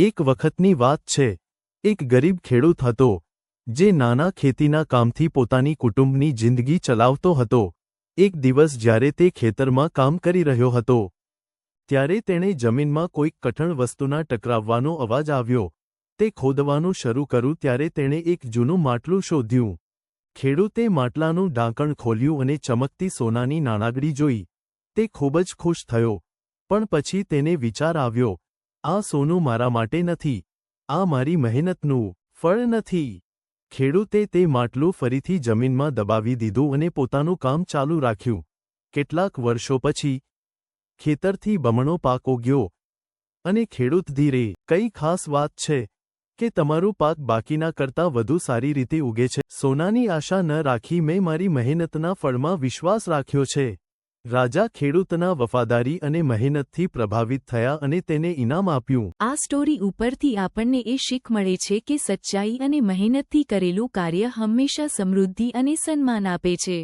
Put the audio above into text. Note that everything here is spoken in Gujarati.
એક વખતની વાત છે. એક ગરીબ ખેડૂત હતો, જે નાના ખેતીના કામથી પોતાની કુટુંબની જિંદગી ચલાવતો હતો. એક દિવસ જ્યારે તે ખેતરમાં કામ કરી રહ્યો હતો, ત્યારે તેણે જમીનમાં કોઈક કઠણ વસ્તુના ટકરાવવાનો અવાજ આવ્યો. તે ખોદવાનું શરૂ કર્યું ત્યારે તેણે એક જૂનું માટલું શોધ્યું. ખેડૂતે માટલાનું ઢાંકણ ખોલ્યું અને ચમકતી સોનાની નાણાગડી જોઈ. તે ખૂબ જ ખુશ થયો, પણ પછી તેને વિચાર આવ્યો આ સોનું મારા માટે નથી. આ મારી મહેનતનું ફળ નથી. ખેડૂતે તે માટલું ફરીથી જમીનમાં દબાવી દીધું અને પોતાનું કામ ચાલુ રાખ્યું. કેટલાક વર્ષો પછી ખેતરથી બમણો પાક ઉગ્યો અને ખેડૂત ધીરે, કઈ ખાસ વાત છે કે તમારું પાક બાકીના કરતાં વધુ સારી રીતે ઉગે છે. સોનાની આશા ન રાખી મેં મારી મહેનતના ફળમાં વિશ્વાસ રાખ્યો છે. રાજા ખેડૂતના વફાદારી અને મહેનતથી પ્રભાવિત થયા અને તેને ઇનામ આપ્યું. આ સ્ટોરી ઉપરથી આપણને એ શીખ મળે છે કે સચ્ચાઈ અને મહેનતથી કરેલું કાર્ય હંમેશા સમૃદ્ધિ અને સન્માન આપે છે.